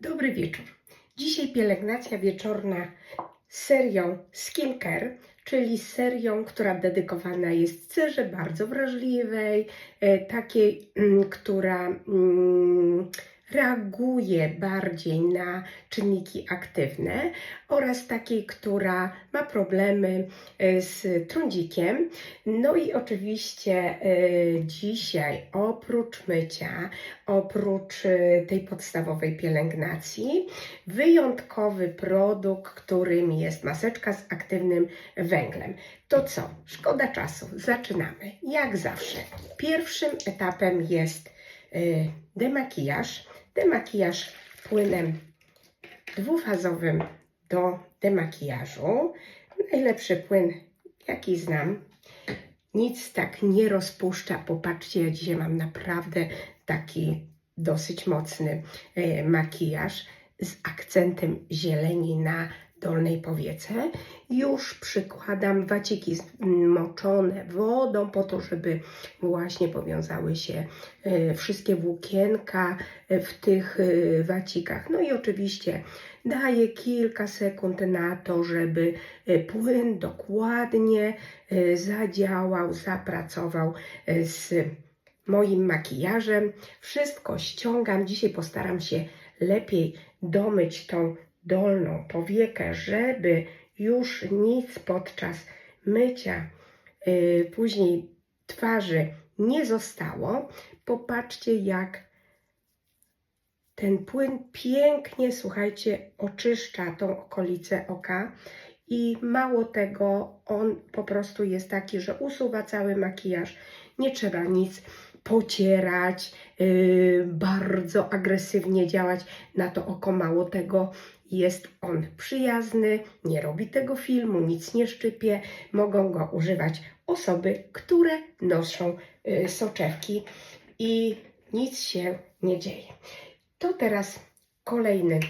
Dobry wieczór. Dzisiaj pielęgnacja wieczorna z serią Skincare, czyli serią, która dedykowana jest cerze bardzo wrażliwej, e, takiej, mm, która mm, reaguje bardziej na czynniki aktywne oraz takiej, która ma problemy e, z trądzikiem. No i oczywiście e, dzisiaj oprócz mycia, oprócz e, tej podstawowej pielęgnacji, wyjątkowy produkt, którym jest maseczka z aktywnym węglem. To co? Szkoda czasu. Zaczynamy. Jak zawsze. Pierwszym etapem jest demakijaż. Demakijaż płynem dwufazowym do demakijażu. Najlepszy płyn, jaki znam. Nic tak nie rozpuszcza. Popatrzcie, ja dzisiaj mam naprawdę taki dosyć mocny e, makijaż z akcentem zieleni na dolnej powiece. Już przykładam waciki zmoczone wodą po to, żeby właśnie powiązały się e, wszystkie włókienka e, w tych e, wacikach. No i oczywiście daję kilka sekund na to, żeby płyn dokładnie zadziałał, zapracował z moim makijażem. Wszystko ściągam. Dzisiaj postaram się lepiej domyć tą dolną powiekę, żeby już nic podczas mycia yy, później twarzy nie zostało. Popatrzcie, jak ten płyn pięknie, słuchajcie, oczyszcza tą okolicę oka. I mało tego, on po prostu jest taki, że usuwa cały makijaż. Nie trzeba nic pocierać, yy, bardzo agresywnie działać na to oko. Mało tego, jest on przyjazny, nie robi tego filmu, nic nie szczypie. Mogą go używać osoby, które noszą yy, soczewki i nic się nie dzieje. To teraz kolejny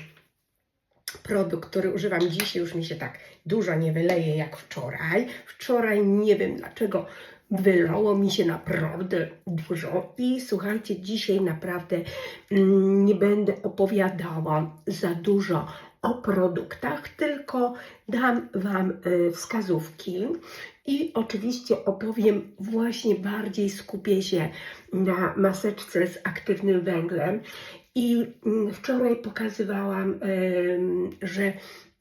produkt, który używam dzisiaj, już mi się tak dużo nie wyleje jak wczoraj. Wczoraj nie wiem dlaczego wylało mi się naprawdę dużo i słuchajcie, dzisiaj naprawdę mm, nie będę opowiadała za dużo o produktach, tylko dam Wam y, wskazówki i oczywiście opowiem właśnie bardziej, skupię się na maseczce z aktywnym węglem. I mm, wczoraj pokazywałam, że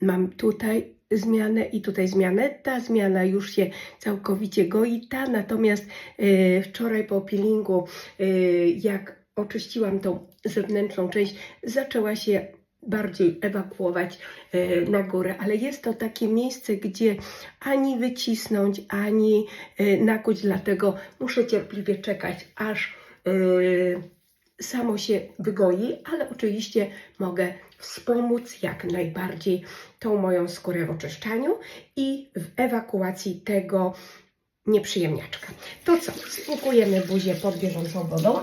mam tutaj zmianę i tutaj zmianę. Ta zmiana już się całkowicie goi, ta natomiast e, wczoraj po peelingu, e, jak oczyściłam tą zewnętrzną część, zaczęła się bardziej ewakuować e, na górę, ale jest to takie miejsce, gdzie ani wycisnąć, ani e, nakuć, dlatego muszę cierpliwie czekać, aż e, samo się wygoi, ale oczywiście mogę wspomóc jak najbardziej tą moją skórę w oczyszczaniu i w ewakuacji tego nieprzyjemniaczka. To co? Spłukujemy buzię pod bieżącą wodą.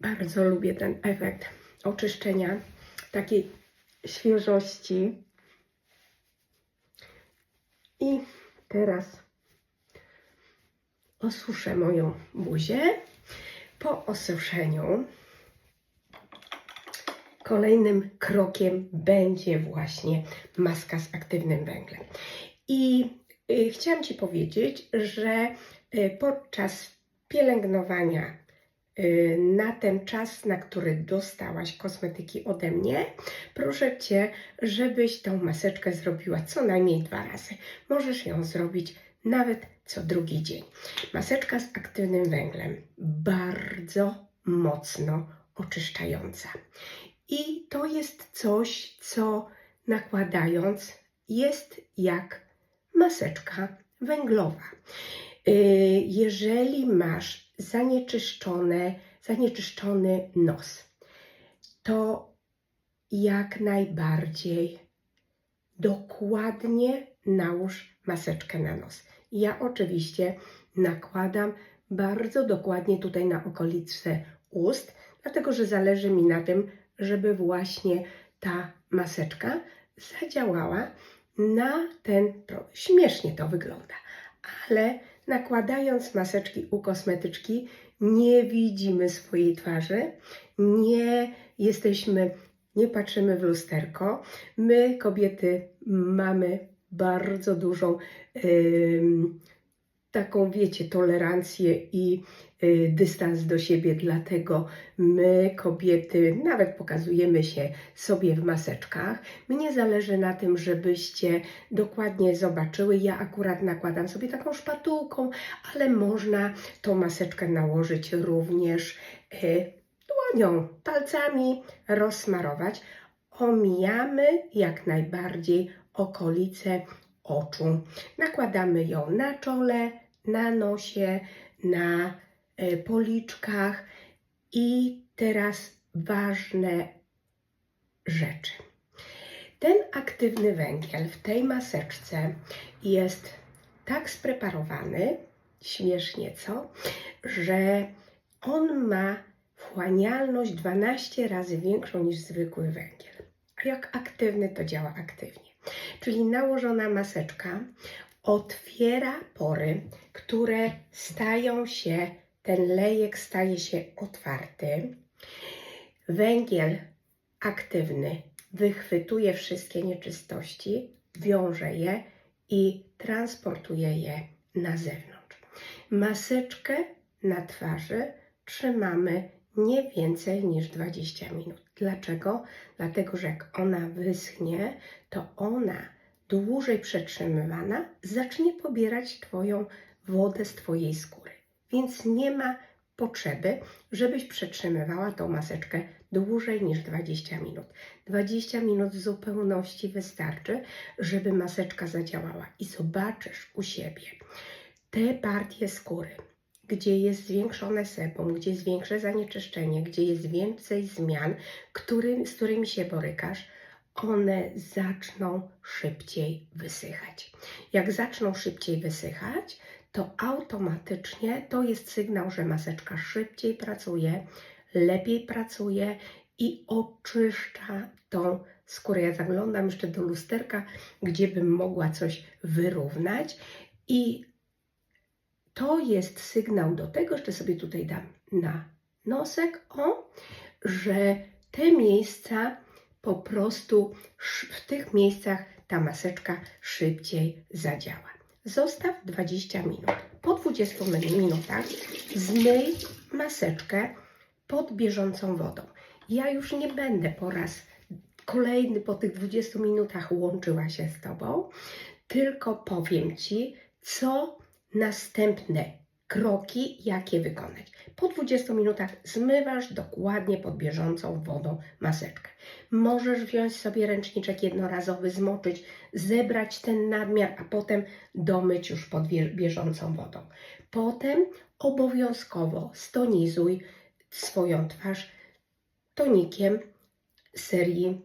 Bardzo lubię ten efekt oczyszczenia, takiej świeżości. I teraz osuszę moją buzię. Po osuszeniu kolejnym krokiem będzie właśnie maska z aktywnym węglem. I chciałam Ci powiedzieć, że y, podczas pielęgnowania y, na ten czas, na który dostałaś kosmetyki ode mnie, proszę Cię, żebyś tą maseczkę zrobiła co najmniej dwa razy. Możesz ją zrobić nawet co drugi dzień. Maseczka z aktywnym węglem, bardzo mocno oczyszczająca. I to jest coś, co nakładając jest jak maseczka węglowa. Y, Jeżeli masz zanieczyszczone, zanieczyszczony nos, to jak najbardziej dokładnie nałóż maseczkę na nos. Ja oczywiście nakładam bardzo dokładnie tutaj na okolice ust, dlatego że zależy mi na tym, żeby właśnie ta maseczka zadziałała na ten produkt. Śmiesznie to wygląda, ale nakładając maseczki u kosmetyczki nie widzimy swojej twarzy, nie jesteśmy, nie patrzymy w lusterko. My, kobiety, mamy bardzo dużą ym, taką, wiecie, tolerancję i dystans do siebie, dlatego my, kobiety, nawet pokazujemy się sobie w maseczkach. Mnie zależy na tym, żebyście dokładnie zobaczyły. Ja akurat nakładam sobie taką szpatułką, ale można tą maseczkę nałożyć również y, dłonią, palcami, rozsmarować. Omijamy jak najbardziej okolice oczu. Nakładamy ją na czole, na nosie, na policzkach i teraz ważne rzeczy. Ten aktywny węgiel w tej maseczce jest tak spreparowany, śmiesznie co, że on ma wchłanialność 12 razy większą niż zwykły węgiel. A jak aktywny, to działa aktywnie. Czyli nałożona maseczka otwiera pory, które stają się, ten lejek staje się otwarty. Węgiel aktywny wychwytuje wszystkie nieczystości, wiąże je i transportuje je na zewnątrz. Maseczkę na twarzy trzymamy nie więcej niż 20 minut. Dlaczego? Dlatego, że jak ona wyschnie, to ona dłużej przetrzymywana zacznie pobierać Twoją wodę z Twojej skóry. Więc nie ma potrzeby, żebyś przetrzymywała tą maseczkę dłużej niż 20 minut. 20 minut w zupełności wystarczy, żeby maseczka zadziałała i zobaczysz u siebie te partie skóry, gdzie jest zwiększone sebum, gdzie jest większe zanieczyszczenie, gdzie jest więcej zmian, który, z którymi się borykasz, one zaczną szybciej wysychać. Jak zaczną szybciej wysychać, to automatycznie to jest sygnał, że maseczka szybciej pracuje, lepiej pracuje i oczyszcza tą skórę. Ja zaglądam jeszcze do lusterka, gdzie bym mogła coś wyrównać i to jest sygnał do tego, jeszcze sobie tutaj dam na nosek, o, że te miejsca po prostu w tych miejscach ta maseczka szybciej zadziała. Zostaw 20 minut. Po 20 minutach zmyj maseczkę pod bieżącą wodą. Ja już nie będę po raz kolejny po tych 20 minutach łączyła się z Tobą, tylko powiem Ci, co następne kroki, jakie wykonać. Po 20 minutach zmywasz dokładnie pod bieżącą wodą maseczkę. Możesz wziąć sobie ręczniczek jednorazowy, zmoczyć, zebrać ten nadmiar, a potem domyć już pod bieżącą wodą. Potem obowiązkowo stonizuj swoją twarz tonikiem serii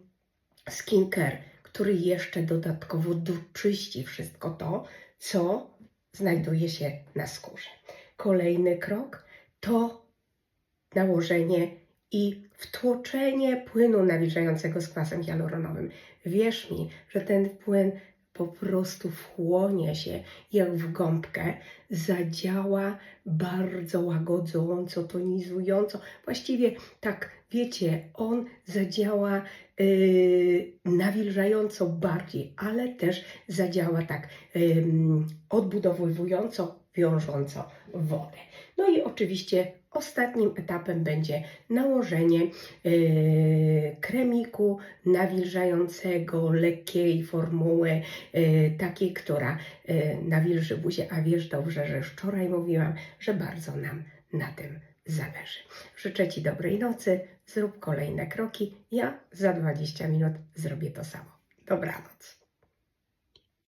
Skincare, który jeszcze dodatkowo doczyści wszystko to, co znajduje się na skórze. Kolejny krok to nałożenie i wtłoczenie płynu nawilżającego z kwasem hialuronowym. Wierz mi, że ten płyn po prostu wchłonie się jak w gąbkę, zadziała bardzo łagodząco, tonizująco. Właściwie tak, wiecie, on zadziała yy, nawilżająco bardziej, ale też zadziała tak yy, odbudowywująco, wiążąco wodę. No i oczywiście ostatnim etapem będzie nałożenie yy, kremiku nawilżającego, lekkiej formuły, yy, takiej, która yy, nawilży buzię, a wiesz dobrze, że wczoraj mówiłam, że bardzo nam na tym zależy. Życzę Ci dobrej nocy, zrób kolejne kroki, ja za 20 minut zrobię to samo. Dobranoc.